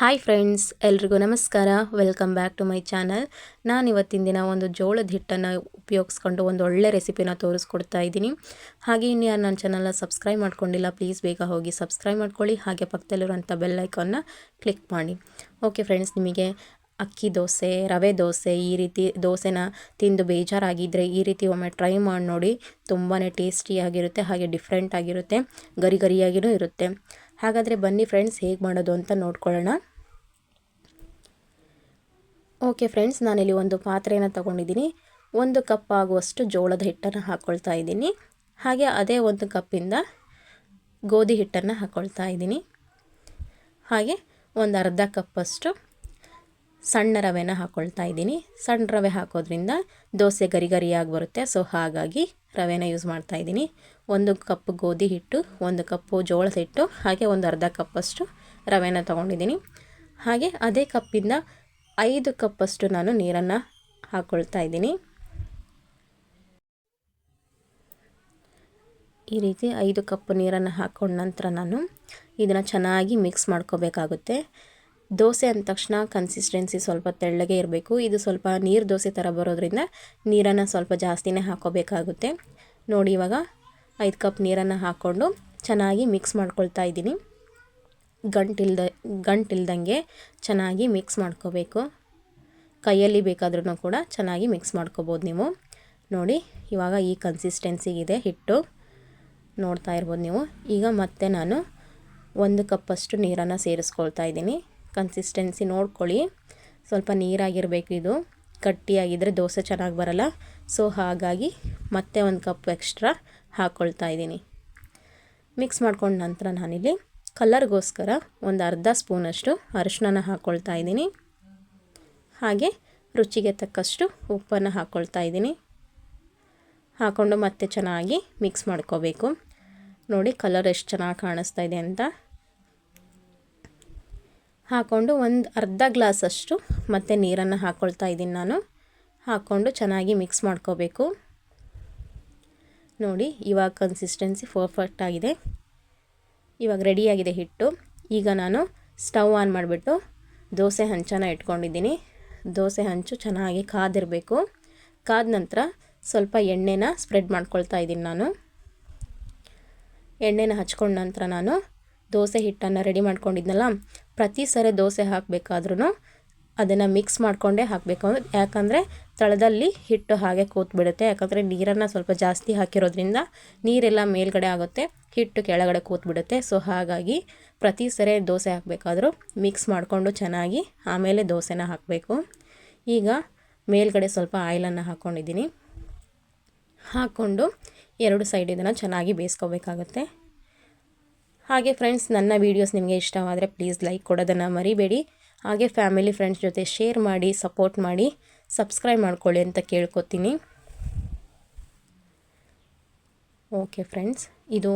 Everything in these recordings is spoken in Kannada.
ಹಾಯ್ ಫ್ರೆಂಡ್ಸ್, ಎಲ್ರಿಗೂ ನಮಸ್ಕಾರ. Welcome back to my channel. ನಾನು ಇವತ್ತಿನ ದಿನ ಒಂದು ಜೋಳದ ಹಿಟ್ಟನ್ನು ಉಪಯೋಗಿಸ್ಕೊಂಡು ಒಂದು ಒಳ್ಳೆ ರೆಸಿಪಿನ ತೋರಿಸ್ಕೊಡ್ತಾ ಇದ್ದೀನಿ. ಹಾಗೆ ಇನ್ನು ಯಾರು ನನ್ನ ಚಾನಲ್ನ ಸಬ್ಸ್ಕ್ರೈಬ್ ಮಾಡ್ಕೊಂಡಿಲ್ಲ, ಪ್ಲೀಸ್ ಬೇಗ ಹೋಗಿ ಸಬ್ಸ್ಕ್ರೈಬ್ ಮಾಡ್ಕೊಳ್ಳಿ. ಹಾಗೆ ಪಕ್ಕದಲ್ಲಿರುವಂಥ ಬೆಲ್ ಐಕಾನ್ನ ಕ್ಲಿಕ್ ಮಾಡಿ. ಓಕೆ ಫ್ರೆಂಡ್ಸ್, ನಿಮಗೆ ಅಕ್ಕಿ ದೋಸೆ, ರವೆ ದೋಸೆ, ಈ ರೀತಿ ದೋಸೆನ ತಿಂದು ಬೇಜಾರಾಗಿದ್ದರೆ ಈ ರೀತಿ ಒಮ್ಮೆ ಟ್ರೈ ಮಾಡಿ ನೋಡಿ. ತುಂಬಾ ಟೇಸ್ಟಿಯಾಗಿರುತ್ತೆ, ಹಾಗೆ ಡಿಫ್ರೆಂಟ್ ಆಗಿರುತ್ತೆ ಗರಿ ಗರಿಯಾಗಿಯೂ ಇರುತ್ತೆ. ಹಾಗಾದರೆ ಬನ್ನಿ ಫ್ರೆಂಡ್ಸ್ ಹೇಗೆ ಮಾಡೋದು ಅಂತ ನೋಡ್ಕೊಳ್ಳೋಣ. ಓಕೆ ಫ್ರೆಂಡ್ಸ್ ನಾನಿಲ್ಲಿ ಒಂದು ಪಾತ್ರೆಯನ್ನು ತೊಗೊಂಡಿದ್ದೀನಿ. ಒಂದು ಕಪ್ ಆಗುವಷ್ಟು ಜೋಳದ ಹಿಟ್ಟನ್ನು ಹಾಕ್ಕೊಳ್ತಾ ಇದ್ದೀನಿ. ಹಾಗೆ ಅದೇ ಒಂದು ಕಪ್ಪಿಂದ ಗೋಧಿ ಹಿಟ್ಟನ್ನು ಹಾಕ್ಕೊಳ್ತಾ ಇದ್ದೀನಿ. ಹಾಗೆ ಒಂದು ಅರ್ಧ ಕಪ್ಪಷ್ಟು ಸಣ್ಣ ರವೆನ ಹಾಕ್ಕೊಳ್ತಾ ಇದ್ದೀನಿ. ಸಣ್ಣ ರವೆ ಹಾಕೋದ್ರಿಂದ ದೋಸೆ ಗರಿ ಗರಿಯಾಗಿ ಬರುತ್ತೆ, ಸೊ ಹಾಗಾಗಿ ರವೆನ ಯೂಸ್ ಮಾಡ್ತಾ ಇದ್ದೀನಿ. ಒಂದು ಕಪ್ ಗೋಧಿ ಹಿಟ್ಟು, ಒಂದು ಕಪ್ಪು ಜೋಳದ ಹಿಟ್ಟು, ಹಾಗೆ ಒಂದು ಅರ್ಧ ಕಪ್ಪಷ್ಟು ರವೆನ ತೊಗೊಂಡಿದ್ದೀನಿ. ಹಾಗೆ ಅದೇ ಕಪ್ಪಿಂದ ಐದು ಕಪ್ಪಷ್ಟು ನಾನು ನೀರನ್ನು ಹಾಕ್ಕೊಳ್ತಾ ಇದ್ದೀನಿ. ಈ ರೀತಿ ಐದು ಕಪ್ ನೀರನ್ನು ಹಾಕ್ಕೊಂಡ ನಂತರ ನಾನು ಇದನ್ನು ಚೆನ್ನಾಗಿ ಮಿಕ್ಸ್ ಮಾಡ್ಕೋಬೇಕಾಗುತ್ತೆ. ದೋಸೆ ಅಂದ ತಕ್ಷಣ ಕನ್ಸಿಸ್ಟೆನ್ಸಿ ಸ್ವಲ್ಪ ತೆಳ್ಳಗೆ ಇರಬೇಕು. ಇದು ಸ್ವಲ್ಪ ನೀರು ದೋಸೆ ಥರ ಬರೋದ್ರಿಂದ ನೀರನ್ನು ಸ್ವಲ್ಪ ಜಾಸ್ತಿನೇ ಹಾಕೋಬೇಕಾಗುತ್ತೆ. ನೋಡಿ ಇವಾಗ ಐದು ಕಪ್ ನೀರನ್ನು ಹಾಕ್ಕೊಂಡು ಚೆನ್ನಾಗಿ ಮಿಕ್ಸ್ ಮಾಡ್ಕೊಳ್ತಾ ಇದ್ದೀನಿ. ಗಂಟಿಲ್ದ, ಗಂಟಿಲ್ದಂಗೆ ಚೆನ್ನಾಗಿ ಮಿಕ್ಸ್ ಮಾಡ್ಕೋಬೇಕು. ಕೈಯಲ್ಲಿ ಬೇಕಾದ್ರೂ ಕೂಡ ಚೆನ್ನಾಗಿ ಮಿಕ್ಸ್ ಮಾಡ್ಕೋಬೋದು ನೀವು. ನೋಡಿ, ಇವಾಗ ಈ ಕನ್ಸಿಸ್ಟೆನ್ಸಿಗಿದೆ ಹಿಟ್ಟು. ನೋಡ್ತಾ ಇರ್ಬೋದು ನೀವು. ಈಗ ಮತ್ತೆ ನಾನು ಒಂದು ಕಪ್ಪಷ್ಟು ನೀರನ್ನು ಸೇರಿಸ್ಕೊಳ್ತಾ ಇದ್ದೀನಿ. ಕನ್ಸಿಸ್ಟೆನ್ಸಿ ನೋಡ್ಕೊಳ್ಳಿ. ಸ್ವಲ್ಪ ನೀರಾಗಿರಬೇಕು ಇದು. ಗಟ್ಟಿಯಾಗಿದ್ದರೆ ದೋಸೆ ಚೆನ್ನಾಗಿ ಬರಲ್ಲ. ಸೊ ಹಾಗಾಗಿ ಮತ್ತೆ ಒಂದು ಕಪ್ ಎಕ್ಸ್ಟ್ರಾ ಹಾಕ್ಕೊಳ್ತಾ ಇದ್ದೀನಿ. ಮಿಕ್ಸ್ ಮಾಡ್ಕೊಂಡ ನಂತರ ನಾನಿಲ್ಲಿ ಕಲರ್ಗೋಸ್ಕರ ಒಂದು ಅರ್ಧ ಸ್ಪೂನಷ್ಟು ಅರಿಶಿನ ಹಾಕ್ಕೊಳ್ತಾ ಇದ್ದೀನಿ. ಹಾಗೆ ರುಚಿಗೆ ತಕ್ಕಷ್ಟು ಉಪ್ಪನ್ನು ಹಾಕ್ಕೊಳ್ತಾ ಇದ್ದೀನಿ. ಹಾಕ್ಕೊಂಡು ಮತ್ತೆ ಚೆನ್ನಾಗಿ ಮಿಕ್ಸ್ ಮಾಡ್ಕೋಬೇಕು. ನೋಡಿ ಕಲರ್ ಎಷ್ಟು ಚೆನ್ನಾಗಿ ಕಾಣಿಸ್ತಾ ಇದೆ ಅಂತ. ಹಾಕ್ಕೊಂಡು ಒಂದು ಅರ್ಧ ಗ್ಲಾಸಷ್ಟು ಮತ್ತು ನೀರನ್ನು ಹಾಕ್ಕೊಳ್ತಾ ಇದ್ದೀನಿ ನಾನು. ಹಾಕ್ಕೊಂಡು ಚೆನ್ನಾಗಿ ಮಿಕ್ಸ್ ಮಾಡ್ಕೋಬೇಕು. ನೋಡಿ, ಇವಾಗ ಕನ್ಸಿಸ್ಟೆನ್ಸಿ ಪರ್ಫೆಕ್ಟ್ ಆಗಿದೆ. ಇವಾಗ ರೆಡಿಯಾಗಿದೆ ಹಿಟ್ಟು. ಈಗ ನಾನು ಸ್ಟವ್ ಆನ್ ಮಾಡಿಬಿಟ್ಟು ದೋಸೆ ಹಂಚನ ಇಟ್ಕೊಂಡಿದ್ದೀನಿ. ದೋಸೆ ಹಂಚು ಚೆನ್ನಾಗಿ ಕಾದಿರಬೇಕು. ಕಾದ ನಂತರ ಸ್ವಲ್ಪ ಎಣ್ಣೆನ ಸ್ಪ್ರೆಡ್ ಮಾಡ್ಕೊಳ್ತಾ ಇದ್ದೀನಿ ನಾನು. ಎಣ್ಣೆನ ಹಚ್ಕೊಂಡ ನಂತರ ನಾನು ದೋಸೆ ಹಿಟ್ಟನ್ನು ರೆಡಿ ಮಾಡ್ಕೊಂಡಿದ್ನಲ್ಲ, ಪ್ರತಿ ಸರಿ ದೋಸೆ ಹಾಕಬೇಕಾದ್ರೂ ಅದನ್ನು ಮಿಕ್ಸ್ ಮಾಡಿಕೊಂಡೇ ಹಾಕಬೇಕು. ಯಾಕಂದರೆ ತಳದಲ್ಲಿ ಹಿಟ್ಟು ಹಾಗೆ ಕೂತ್ಬಿಡುತ್ತೆ. ಯಾಕಂದರೆ ನೀರನ್ನು ಸ್ವಲ್ಪ ಜಾಸ್ತಿ ಹಾಕಿರೋದ್ರಿಂದ ನೀರೆಲ್ಲ ಮೇಲ್ಗಡೆ ಆಗುತ್ತೆ, ಹಿಟ್ಟು ಕೆಳಗಡೆ ಕೂತ್ಬಿಡುತ್ತೆ. ಸೊ ಹಾಗಾಗಿ ಪ್ರತಿ ಸರಿ ದೋಸೆ ಹಾಕಬೇಕಾದ್ರೂ ಮಿಕ್ಸ್ ಮಾಡಿಕೊಂಡು ಚೆನ್ನಾಗಿ ಆಮೇಲೆ ದೋಸೆನ ಹಾಕಬೇಕು. ಈಗ ಮೇಲ್ಗಡೆ ಸ್ವಲ್ಪ ಆಯಿಲನ್ನು ಹಾಕ್ಕೊಂಡಿದ್ದೀನಿ ಹಾಕ್ಕೊಂಡು ಎರಡು ಸೈಡ್ ಇದನ್ನು ಚೆನ್ನಾಗಿ ಬೇಯಿಸ್ಕೋಬೇಕಾಗುತ್ತೆ. ಹಾಗೆ ಫ್ರೆಂಡ್ಸ್ ನನ್ನ ವೀಡಿಯೋಸ್ ನಿಮಗೆ ಇಷ್ಟವಾದರೆ ಪ್ಲೀಸ್ ಲೈಕ್ ಕೊಡೋದನ್ನು ಮರಿಬೇಡಿ. ಹಾಗೆ ಫ್ಯಾಮಿಲಿ ಫ್ರೆಂಡ್ಸ್ ಜೊತೆ ಶೇರ್ ಮಾಡಿ ಸಪೋರ್ಟ್ ಮಾಡಿ. ಸಬ್ಸ್ಕ್ರೈಬ್ ಮಾಡ್ಕೊಳ್ಳಿ ಅಂತ ಕೇಳ್ಕೊತೀನಿ. ಓಕೆ ಫ್ರೆಂಡ್ಸ್, ಇದು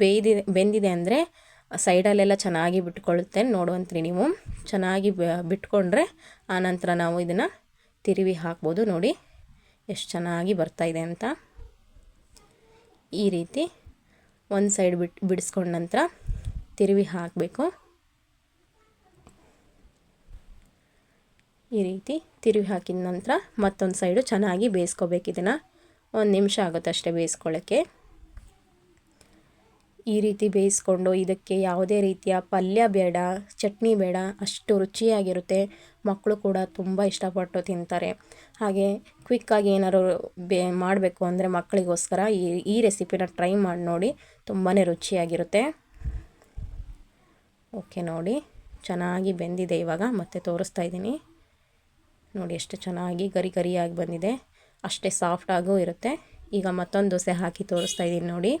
ಬೇಯ್ದಿದೆ ಬೆಂದಿದೆ ಅಂದರೆ ಸೈಡಲ್ಲೆಲ್ಲ ಚೆನ್ನಾಗಿ ಬಿಟ್ಕೊಳ್ಳುತ್ತೆ ನೋಡುವಂತ್ರಿ ನೀವು. ಚೆನ್ನಾಗಿ ಬಿಟ್ಕೊಂಡ್ರೆ ಆನಂತರ ನಾವು ಇದನ್ನು ತಿರುವಿ ಹಾಕ್ಬೋದು ನೋಡಿ. ಎಷ್ಟು ಚೆನ್ನಾಗಿ ಬರ್ತಾಯಿದೆ ಅಂತ. ಈ ರೀತಿ ಒಂದು ಸೈಡ್ ಬಿಟ್ಟು ಬಿಡಿಸ್ಕೊಂಡ ನಂತರ ತಿರುವಿ ಹಾಕಬೇಕು. ಈ ರೀತಿ ತಿರುವಿ ಹಾಕಿದ ನಂತರ ಮತ್ತೊಂದು ಸೈಡು ಚೆನ್ನಾಗಿ ಬೇಯಿಸ್ಕೋಬೇಕು ಇದನ್ನು. ಒಂದು ನಿಮಿಷ ಆಗುತ್ತೆ ಅಷ್ಟೇ ಬೇಯಿಸ್ಕೊಳ್ಳೋಕ್ಕೆ. ಈ ರೀತಿ ಬೇಯಿಸ್ಕೊಂಡು ಇದಕ್ಕೆ ಯಾವುದೇ ರೀತಿಯ ಪಲ್ಯ ಬೇಡ, ಚಟ್ನಿ ಬೇಡ, ಅಷ್ಟು ರುಚಿಯಾಗಿರುತ್ತೆ. ಮಕ್ಕಳು ಕೂಡ ತುಂಬ ಇಷ್ಟಪಟ್ಟು ತಿಂತಾರೆ. ಹಾಗೆ ಕ್ವಿಕ್ಕಾಗಿ ಏನಾದ್ರು ಬೇ ಮಾಡಬೇಕು ಅಂದರೆ ಮಕ್ಕಳಿಗೋಸ್ಕರ ಈ ಈ ರೆಸಿಪಿನ ಟ್ರೈ ಮಾಡಿ ನೋಡಿ ತುಂಬಾ ರುಚಿಯಾಗಿರುತ್ತೆ. ಓಕೆ ನೋಡಿ, ಚೆನ್ನಾಗಿ ಬೆಂದಿದೆ ಇವಾಗ, ಮತ್ತೆ ತೋರಿಸ್ತಾ ಇದ್ದೀನಿ. ನೋಡಿ ಎಷ್ಟು ಚೆನ್ನಾಗಿ ಗರಿ ಗರಿಯಾಗಿ ಬಂದಿದೆ. ಅಷ್ಟೇ ಸಾಫ್ಟಾಗೂ ಇರುತ್ತೆ. ಈಗ ಮತ್ತೊಂದು ದೋಸೆ ಹಾಕಿ ತೋರಿಸ್ತಾ ಇದ್ದೀನಿ ನೋಡಿ.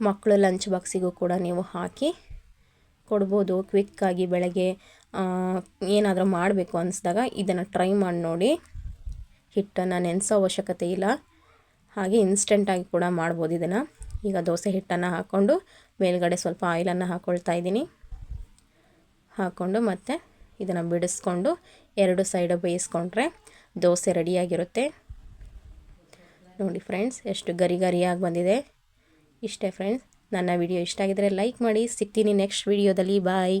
ಮಕ್ಕಳು ಲಂಚ್ ಬಾಕ್ಸಿಗೂ ಕೂಡ ನೀವು ಹಾಕಿ ಕೊಡ್ಬೋದು. ಕ್ವಿಕ್ಕಾಗಿ ಬೆಳಗ್ಗೆ ಏನಾದರೂ ಮಾಡಬೇಕು ಅನಿಸ್ದಾಗ ಇದನ್ನು ಟ್ರೈ ಮಾಡಿ ನೋಡಿ. ಹಿಟ್ಟನ್ನು ನೆನೆಸೋ ಅವಶ್ಯಕತೆ ಇಲ್ಲ. ಹಾಗೆ ಇನ್ಸ್ಟೆಂಟಾಗಿ ಕೂಡ ಮಾಡ್ಬೋದು ಇದನ್ನು. ಈಗ ದೋಸೆ ಹಿಟ್ಟನ್ನು ಹಾಕ್ಕೊಂಡು ಮೇಲ್ಗಡೆ ಸ್ವಲ್ಪ ಆಯಿಲನ್ನು ಹಾಕ್ಕೊಳ್ತಾ ಇದ್ದೀನಿ. ಹಾಕ್ಕೊಂಡು ಮತ್ತು ಇದನ್ನು ಬಿಡಿಸ್ಕೊಂಡು ಎರಡು ಸೈಡು ಬೇಯಿಸ್ಕೊಂಡ್ರೆ ದೋಸೆ ರೆಡಿಯಾಗಿರುತ್ತೆ. ನೋಡಿ ಫ್ರೆಂಡ್ಸ್, ಎಷ್ಟು ಗರಿ ಗರಿಯಾಗಿ ಬಂದಿದೆ. ಇಷ್ಟೇ ಫ್ರೆಂಡ್ಸ್, ನನ್ನ ವಿಡಿಯೋ ಇಷ್ಟ ಆಗಿದರೆ ಲೈಕ್ ಮಾಡಿ. ಸಿಗ್ತೀನಿ ನೆಕ್ಸ್ಟ್ ವಿಡಿಯೋದಲ್ಲಿ. ಬಾಯ್.